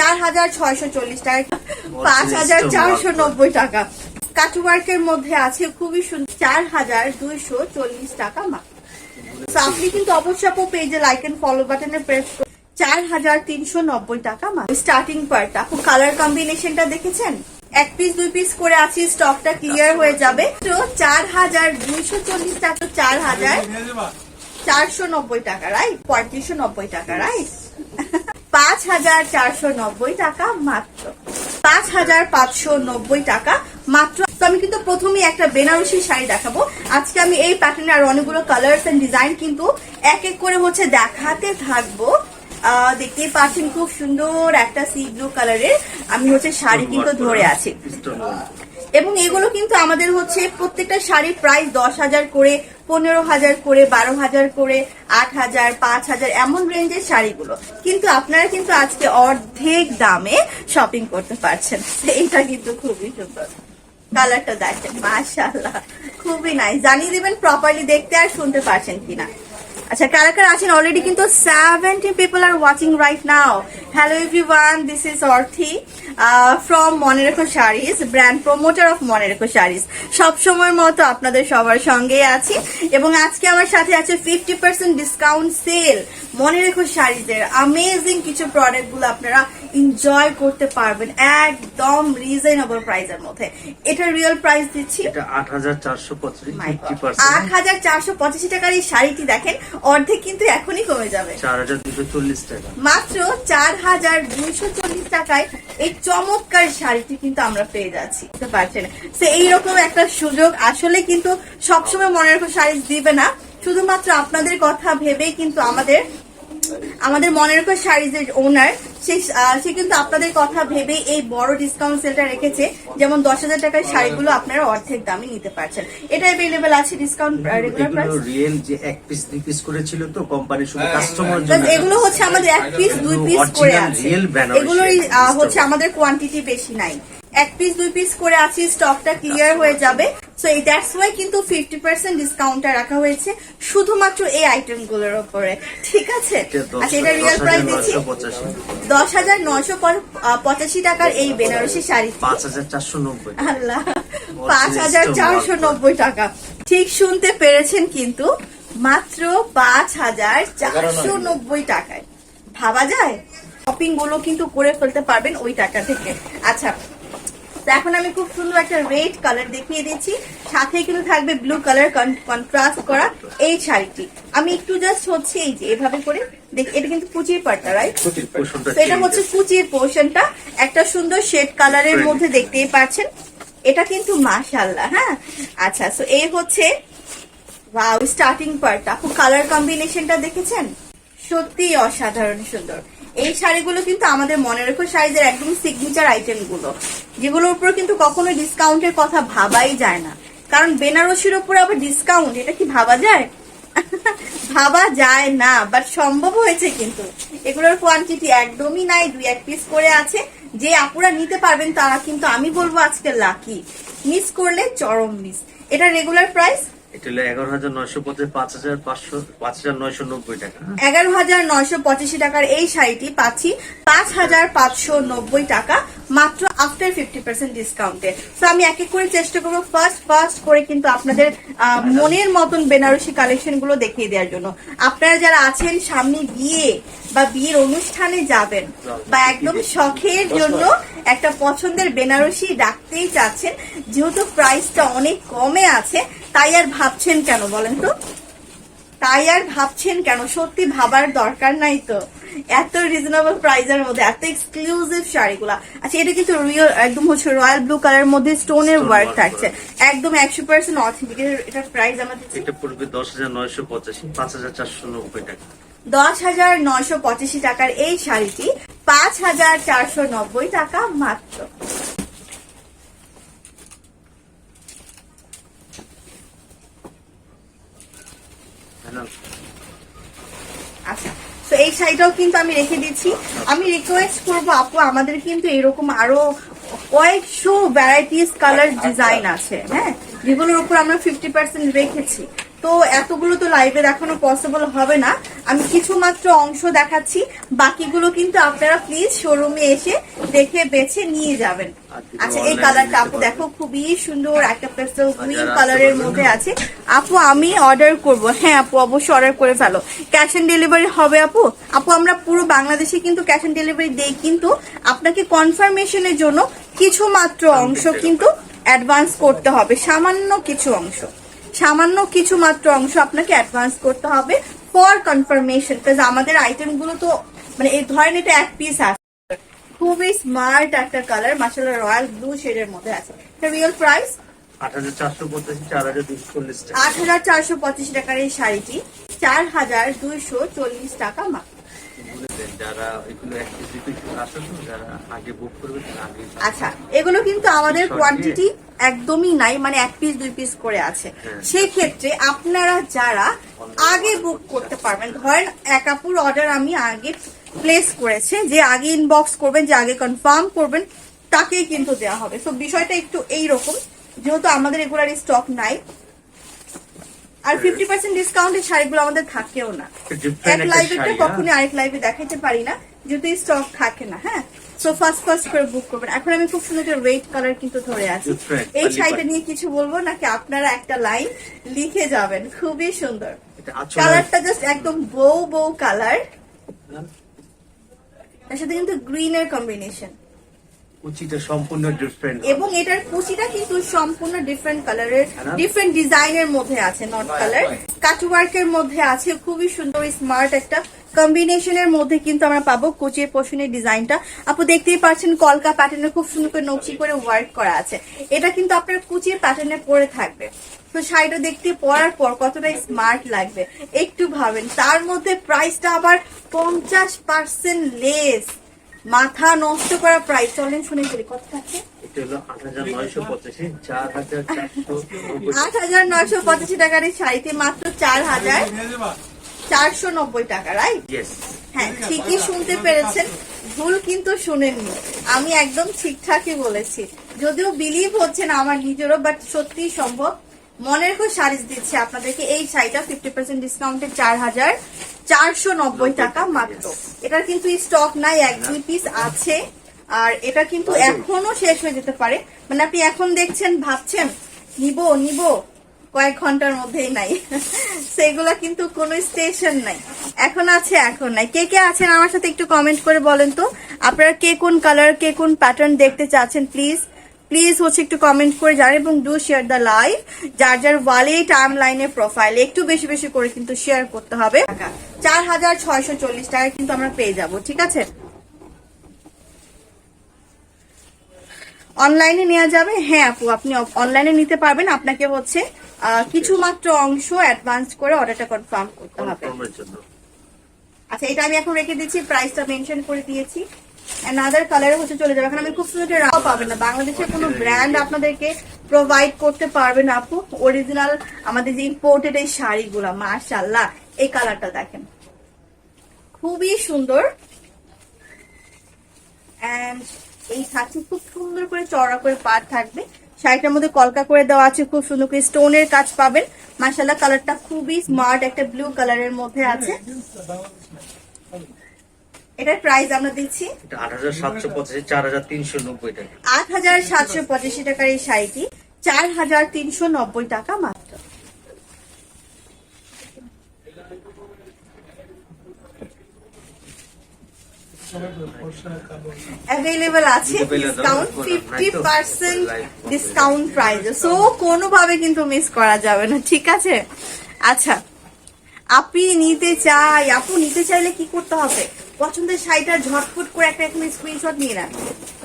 চার হাজার ছয়শো চল্লিশ টাকা। পাঁচ হাজার চারশো নব্বই টাকা। কাটওয়ার্কের মধ্যে আছে খুবই সুন্দর চার হাজার দুইশো চল্লিশ টাকা মা আপনি কিন্তু অবশ্যই পেজে লাইক এন্ড ফলো বাটনে প্রেস চার হাজার তিনশো নব্বই টাকা মা স্টার্টিং পার্ট আপু কালার কম্বিনেশনটা দেখেছেন? এক পিস দুই পিস করে আছি স্টকটা ক্লিয়ার হয়ে যাবে। তো চার হাজার দুইশো চল্লিশ টাকা চার হাজার চারশো নব্বই টাকা রাইট পঁয়ত্রিশশো নব্বই টাকা রাইট পাঁচ হাজার চারশো নব্বই টাকা মাত্র। পাঁচ হাজার পাঁচশো নব্বই টাকা মাত্র। তো আমি কিন্তু প্রথমেই একটা বেনারসি শাড়ি দেখাবো। আজকে আমি এই প্যাটার্নের আর অনেকগুলো কালার্স এন্ড ডিজাইন কিন্তু এক এক করে হচ্ছে দেখাতে থাকব। আহ, দেখতেই পাচ্ছেন খুব সুন্দর একটা সি ব্লু কালারের আমি হচ্ছে শাড়ি কিন্তু ধরে আছি। এবং এগুলো কিন্তু আমাদের হচ্ছে প্রত্যেকটা শাড়ির প্রাইস দশ হাজার করে পনেরো হাজার করে, বারো হাজার করে, আট হাজার, পাঁচ হাজার, এমন রেঞ্জের শাড়িগুলো। কিন্তু আপনারা কিন্তু আজকে অর্ধেক দামে শপিং করতে পারছেন। এইটা কিন্তু খুবই সুন্দর। কালারটা দেখেন মাশাল্লাহ খুবই নাই জানিয়ে দেবেন প্রপারলি দেখতে আর শুনতে পারছেন কিনা। আচ্ছা কারা কারা আছেন অলরেডি কিন্তু seventy people are watching right now hello everyone this is Arthi from মনে রেখো শাড়িজ ব্র্যান্ড প্রমোটার অফ মনে রেখো শাড়িজ সব সময়ের মতো আপনাদের সবার সঙ্গে আছি এবং আজকে আমার সাথে আছে ফিফটি পার্সেন্ট ডিসকাউন্ট সেল মনে রেখো শাড়িজের আমেজিং কিছু প্রোডাক্টগুলো আপনারা এনজয় করতে পারবেন একদম রিজনেবল প্রাইসের মধ্যে। এটা রিয়েল প্রাইস দিচ্ছি। আট হাজার চারশো পঁচাশি টাকার এই শাড়িটি দেখেন অর্ধেক কিন্তু এখনই কমে যাবে। টাকা। মাত্র চার হাজার দুইশো চল্লিশ টাকায় এই চমৎকার শাড়িটি কিন্তু আমরা পেয়ে যাচ্ছি। বুঝতে পারছেন? সে এইরকম একটা সুযোগ আসলে কিন্তু সবসময় মনে রাখো শাড়ি দিবে না। শুধুমাত্র আপনাদের কথা ভেবেই কিন্তু আমাদের আমাদের মনে রাখো শাড়িজের ওনার সে কিন্তু আপনাদের কথা ভেবে এই বড় ডিসকাউন্ট সেলটা রেখেছে। যেমন দশ হাজার টাকার শাড়িগুলো আপনারা অর্ধেক দামে নিতে পারছেন। এটা অ্যাভেলেবেল আছে ডিসকাউন্ট রেগুলার এগুলো প্রাইস রিয়েল যে এক পিস দুই পিস করেছিল তো কোম্পানির সঙ্গে কাস্টমার জন্য এগুলো হচ্ছে আমাদের এক পিস দুই পিস করে আছে। এগুলোই এগুলোর হচ্ছে আমাদের কোয়ান্টিটি বেশি নাই। এক পিস দুই পিস করে আছে স্টকটা ক্লিয়ার হয়ে যাবে। সো এই দ্যাটস ওয়াই কিন্তু ফিফটি পার্সেন্ট ডিসকাউন্টটা রাখা হয়েছে শুধুমাত্র এই আইটেমগুলোর উপরে ঠিক আছে? আচ্ছা এটা রিয়েল প্রাইস দিচ্ছি। দশ হাজার নয়শো পঁচাশি টাকার এই বেনারসি শাড়ি পাঁচ হাজার চারশো নব্বই। আল্লাহ পাঁচ হাজার চারশো নব্বই টাকা। ঠিক শুনতে পেরেছেন কিন্তু মাত্র পাঁচ হাজার চারশো নব্বই টাকায়। ভাবা যায়? শপিংগুলো কিন্তু করে ফেলতে পারবেন ওই টাকা থেকে। আচ্ছা এখন আমি খুব সুন্দর একটা রেড কালার দেখিয়ে দিচ্ছি। সাথে কিন্তু থাকবে ব্লু কালার কন্ট্রাস্ট করা এই শাড়িটি। আমি একটু জাস্ট হচ্ছে এই যে এভাবে করে দেখ এটা কিন্তু কুচির পাটটা রাইট এটা হচ্ছে কুচির পোর্শনটা একটা সুন্দর শেড কালারের মধ্যে দেখতেই পাচ্ছেন। এটা কিন্তু মাশাল্লাহ হ্যাঁ? আচ্ছা তো এই হচ্ছে ওয়াও স্টার্টিং পার্ট আপু কালার কম্বিনেশনটা দেখেছেন? সত্যি অসাধারণ সুন্দর। এই শাড়িগুলো কিন্তু আমাদের মনে রেখো শাড়িদের একদম সিগনেচার আইটেমগুলো যেগুলোর উপর কিন্তু কখনো ডিসকাউন্টের কথা ভাবাই যায় না। কারণ বেনারসির উপর আবার ডিসকাউন্ট এটা কি ভাবা যায়? ভাবা যায় না বাট সম্ভব হয়েছে কিন্তু। এগুলোর কোয়ান্টিটি একদমই নাই, দুই এক পিস করে আছে। যে আপুরা নিতে পারবেন তারা কিন্তু আমি বলব আজকে লাকি মিস করলে চরম মিস এটা রেগুলার প্রাইস এটা হলো এগারো হাজার নয়শো পঁচাশ পাঁচ হাজার পাঁচশো পাঁচ হাজার নয়শো নব্বই টাকা? এগারো হাজার নয়শো পঁচাশি টাকার এই শাড়িটি পাচ্ছি পাঁচ হাজার পাঁচশো নব্বই টাকা মাত্র আফটার ফিফটি পার্সেন্ট ডিসকাউন্টে তো আমি এক এক করে চেষ্টা করব ফার্স্ট ফার্স্ট করে কিন্তু আপনাদের মনের মতন বেনারসি কালেকশনগুলো দেখিয়ে দেওয়ার জন্য। আপনারা যারা আছেন সামনে বিয়ে বা বিয়ের অনুষ্ঠানে যাবেন বা একদম শখের জন্য একটা পছন্দের বেনারসি রাখতেই চাচ্ছেন। যেহেতু প্রাইসটা অনেক কমে আছে তাই আর ভাবছেন কেন বলেন তো? তাই আর ভাবছেন কেন? সত্যি ভাবার দরকার নাই তো। এত রিজনেবল প্রাইসের মধ্যে এত এক্সক্লুসিভ শাড়িগুলা। আচ্ছা এটা কিন্তু রিয়েল একদম হচ্ছে রয়্যাল ব্লু কালার মধ্যে স্টোনের ওয়ার্ক থাকছে। একদম একশো পার্সেন্ট অথেন্টিক এটার প্রাইস আমাদের এটা পড়বে দশ হাজার নয়শো পঁচাশি পাঁচ হাজার চারশো নব্বই টাকা। দশ হাজার নয়শো পঁচাশি টাকার এই শাড়িটি পাঁচ হাজার চারশো নব্বই টাকা মাত্র। আচ্ছা তো এই শাড়িটাও কিন্তু আমি রেখে দিচ্ছি। আমি রিকোয়েস্ট করব আপু আমাদের কিন্তু এরকম আরও কয়েকশো ভ্যারাইটিস কালার ডিজাইন আছে হ্যাঁ? যেগুলোর উপর আমরা ফিফটি পার্সেন্ট রেখেছি। তো এতগুলো তো লাইভে দেখানো পসিবল হবে না। আমি কিছু মাত্র অংশ দেখাচ্ছি বাকিগুলো কিন্তু আপনারা প্লিজ শোরুমে এসে দেখে বেছে নিয়ে যাবেন। আচ্ছা এই কালারটা আপু দেখো খুবই সুন্দর একটা পেস্টেল গ্রিন কালারের মধ্যে আছে। আপু আমি অর্ডার করব। হ্যাঁ আপু অবশ্যই অর্ডার করে ফেলো। ক্যাশ অন ডেলিভারি হবে আপু? আপু আমরা পুরো বাংলাদেশে কিন্তু ক্যাশ অন ডেলিভারি দেই কিন্তু আপনাকে কনফার্মেশনের জন্য কিছু মাত্র অংশ কিন্তু অ্যাডভান্স করতে হবে সামান্য কিছু অংশ। সামান্য কিছু মাত্র অংশ আপনাকে অ্যাডভান্স করতে হবে ফর কনফার্মেশন আমাদের আইটেমগুলো তো মানে এই ধরেন এটা এক পিস আছে। খুবই স্মার্ট একটা কালার মাসাল্লাহ রয়্যাল ব্লু শেড এর মধ্যে আছে। রিয়েল প্রাইস আট হাজার চারশো পঁচাশি চার হাজার দুশো চল্লিশ টাকা। আট হাজার চারশো পঁচিশ টাকার এই শাড়িটি চার হাজার দুইশো চল্লিশ টাকা মাত্র। যারা এগুলো এক পিস দুই পিস আসে তো যারা আগে বুক করবে আগে আচ্ছা এগুলো কিন্তু আমাদের কোয়ান্টিটি একদমই নাই মানে এক পিস দুই পিস করে আছে। হ্যাঁ। সেই ক্ষেত্রে আপনারা যারা আগে বুক করতে পারবেন ধরেন এক আপুর অর্ডার আমি আগে প্লেস করেছে যে আগে ইনবক্স করবেন যে আগে কনফার্ম করবেন তাকেই কিন্তু দেওয়া হবে। তো বিষয়টা একটু এইরকম। যেহেতু আমাদের এগুলার স্টক নাই আর ফিফটি পার্সেন্ট ডিসকাউন্টের শাড়িগুলো আমাদের থাকেও না। এক লাইভে শাড়ি কখনই আরেক লাইভে দেখাইতে পারি না যেহেতু স্টক থাকে না হ্যাঁ। সো ফার্স্ট ফার্স্ট করে বুক করবেন। এখন আমি খুব সুন্দর রেড কালার কিন্তু ধরে আছি। এই শাড়িটা নিয়ে কিছু বলব নাকি আপনারা একটা লাইন লিখে যাবেন? খুবই সুন্দর। কালারটা জাস্ট একদম বউ বউ কালার তার সাথে কিন্তু গ্রিন এর কম্বিনেশন কুচিটা সম্পূর্ণ ডিফারেন্ট এবং এটার কুচিটা কিন্তু সম্পূর্ণ ডিফারেন্ট কালারের। ডিফারেন্ট ডিজাইনের মধ্যে আছে নট কালার কাটওয়ার্কের মধ্যে আছে খুবই সুন্দর স্মার্ট একটা কম্বিনেশনের মধ্যে কিন্তু আমরা পাবো কুচির পোষণের ডিজাইনটা আপু দেখতেই পাচ্ছেন কলকা প্যাটার্নে খুব সুন্দর করে নকশি করে ওয়ার্ক করা আছে। এটা কিন্তু আপনার কুচির প্যাটার্নে পরে থাকবে। তো শাড়িটা দেখতে পরার পর কতটা স্মার্ট লাগবে একটু ভাবেন। তার মধ্যে প্রাইসটা আবার পঞ্চাশ পার্সেন্ট লেস মাথা নষ্ট করা প্রাইস চলেন শুনে ফেলি কত থাকে আট হাজার নয়শো পঁচাশি চার হাজার চারশো নব্বই। আট হাজার নয়শো পঁচাশি টাকার এই শাড়িতে মাত্র চার হাজার চারশো নব্বই টাকা রাইট হ্যাঁ ঠিকই শুনতে পেরেছেন। ভুল কিন্তু শুনেননি। আমি একদম ঠিকঠাকই বলেছি। যদিও বিলিভ হচ্ছে না আমার নিজেরও বাট সত্যি সম্ভব। মনের খুব শাড়িজ দিচ্ছে আপনাদেরকে। এই শাড়িটা ফিফটি পার্সেন্ট ডিসকাউন্টে চার হাজার চারশো নব্বই টাকা মাত্র। এটার কিন্তু স্টক নাই এক দুই পিস আছে। আর এটা কিন্তু এখনও শেষ হয়ে যেতে পারে। মানে আপনি এখন দেখছেন ভাবছেন নিব নিব কয়েক ঘণ্টার মধ্যেই নাই। সেগুলা কিন্তু কোনো স্টেশন নাই। এখন আছে এখন নাই। কে কে আছেন আমার সাথে একটু কমেন্ট করে বলেন তো। আপনারা কে কোন কালার কে কোন প্যাটার্ন দেখতে চাচ্ছেন প্লিজ প্লিজ হচ্ছে একটু কমেন্ট করে যান এবং ডু শেয়ার দ্য লাইভ যার যার ওয়ালে টাইম লাইনে প্রোফাইল একটু বেশি বেশি করে কিন্তু শেয়ার করতে হবে। চার হাজার ছয়শো চল্লিশ টাকা কিন্তু আমরা পেয়ে যাব ঠিক আছে? অনলাইনে নেওয়া যাবে? হ্যাঁ আপু আপনি অনলাইনে নিতে পারবেন। আপনাকে হচ্ছে কিছু মাত্র অংশ অ্যাডভান্স করে অর্ডারটা কনফার্ম করতে হবে। আচ্ছা এটা আমি এখন রেখে দিচ্ছি প্রাইসটা মেনশন করে দিয়েছি। আদার কালারে হচ্ছে চলে যাবে। এখন আমি খুব সুন্দর রাও পাবেন না। বাংলাদেশের কোনো ব্র্যান্ড আপনাদেরকে প্রোভাইড করতে পারবে না আপু। অরিজিনাল আমাদের যে ইম্পোর্টেড এই শাড়িগুলা মাশাল্লাহ এই কালারটা দেখেন। খুবই সুন্দর। অ্যান্ড এই থাকছে খুব সুন্দর করে চড়া করে পাট থাকবে। শাড়িটার মধ্যে কলকা করে দেওয়া আছে, খুব সুন্দর করে স্টোনের কাজ পাবেন। মাশাল্লাহ কালারটা খুবই স্মার্ট একটা ব্লু কালারের মধ্যে আছে। এটার প্রাইস আমরা দিচ্ছি? আট হাজার সাতশো পঁচাশি চার হাজার তিনশো নব্বই টাকা। আট হাজার সাতশো পঁচাশি টাকার এই শাড়িটি চার হাজার তিনশো নব্বই টাকা মাত্র। অ্যাভেলেবল আছে discount fifty percent discount price so কোনোভাবে কিন্তু মিস করা যাবে না ঠিক আছে? আচ্ছা আপনি নিতে চাই আপু নিতে চাইলে কি করতে হবে? পছন্দের শাড়িটা ঝটফট করে একটা এখানে স্ক্রিনশট নিয়ে নেন।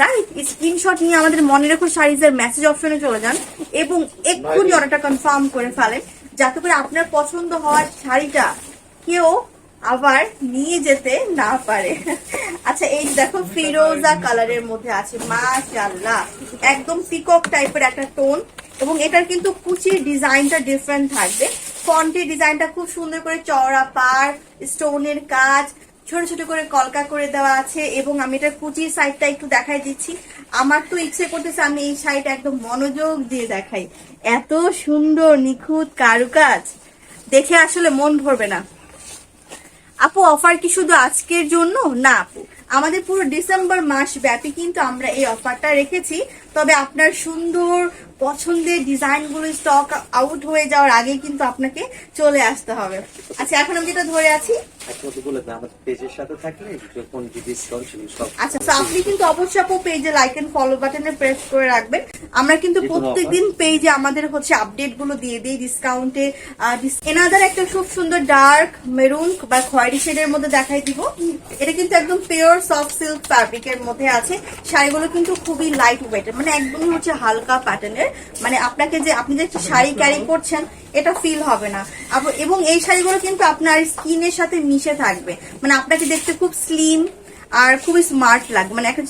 রাইট স্ক্রিনশট নিয়ে আমাদের মনে রেখো শাড়িজের মেসেজ অপশনে চলে যান এবং এক্ষুনি অর্ডারটা কনফার্ম করে ফেলেন, যাতে করে আপনার পছন্দ হওয়ার শাড়িটা কেউ আবার নিয়ে যেতে না পারে। আচ্ছা এই দেখো, ফিরোজা কালারের মধ্যে আছে, মাশাআল্লাহ। একদম পিকক টাইপের একটা টোন এবং এটার কিন্তু কুচির ডিজাইনটা ডিফারেন্ট থাকবে। ফন্টের ডিজাইনটা খুব সুন্দর করে চওড়া পার স্টোনের কাজ ছোট ছোট করে কলকা করে দেওয়া আছে এবং আমি এটা কুচির সাইডটা একটু দেখাই দিচ্ছি। আমার তো ইচ্ছে করতেছে আমি এই শাড়িটা একদম মনোযোগ দিয়ে দেখাই। এত সুন্দর, নিখুঁত কারুকাজ। দেখে আসলে মন ভরবে না। আপু অফার কি শুধু আজকের জন্য? না, আপু। আমাদের পুরো ডিসেম্বর মাস ব্যাপী কিন্তু আমরা এই অফারটা রেখেছি। তবে আপনার সুন্দর, পছন্দের ডিজাইনগুলো স্টক আউট হয়ে যাওয়ার আগে কিন্তু আপনাকে চলে আসতে হবে। আচ্ছা এখন আমি যেটা ধরে আছি একমাত্র বলে দেন আমাদের পেজের সাথে থাকলে যখন যে ডিসকাউন্ট ছিল সব আচ্ছা তো আপনি কিন্তু অবশ্যই আপু পেজে লাইক এন্ড ফলো বাটনে প্রেস করে রাখবেন। আমরা কিন্তু প্রত্যেকদিন পেজে আমাদের হচ্ছে আপডেটগুলো দিয়ে দিই ডিসকাউন্টে এনাদার একটা খুব সুন্দর ডার্ক মেরুন বা খয়েরি শেডের মধ্যে দেখাই দিব। এটা কিন্তু একদম পিওর সফট সিল্ক ফ্যাব্রিকের মধ্যে আছে। শাড়িগুলো কিন্তু খুবই লাইট ওয়েটের মানে একদমই হচ্ছে হালকা প্যাটার্নের মানে আপনাকে যে আপনি যে একটা শাড়ি ক্যারি করছেন এটা ফিল হবে না। এবং এই শাড়িগুলো কিন্তু আপনার স্কিনের সাথে মিশে থাকবে। মানে আপনাকে দেখতে খুব স্লিম আর খুবই স্মার্ট লাগবে। মানে একটা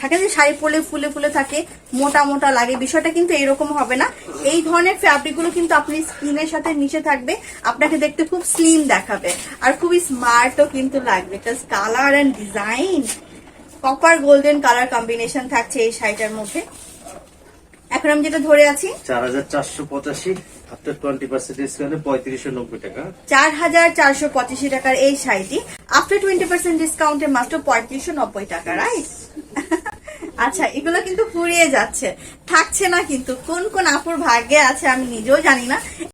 থাকে যে শাড়ি পরলে ফুলে ফুলে থাকে, মোটা মোটা লাগে, বিষয়টা কিন্তু এরকম হবে না। এই ধরনের ফ্যাব্রিকগুলো কিন্তু আপনি স্কিনের সাথে মিশে থাকবে, আপনাকে দেখতে খুব স্লিম দেখাবে। আর খুবই স্মার্টও কিন্তু লাগবে colour and design copper golden colour combination থাকছে এই শাড়িটার মধ্যে। এখন আমি যেটা ধরে আছি, চার হাজার চারশো পঁচাশি। চার হাজার চারশো টাকার এই আফটার টোয়েন্টি পার্সেন্ট ডিসকাউন্টে মাত্র পঁয়ত্রিশশো নব্বই টাকা আচ্ছা এগুলো কিন্তু যাচ্ছে। থাকছে না কিন্তু। কোন কোন আপুর ভাগ্যে আছে আমি নিজেও জানি না।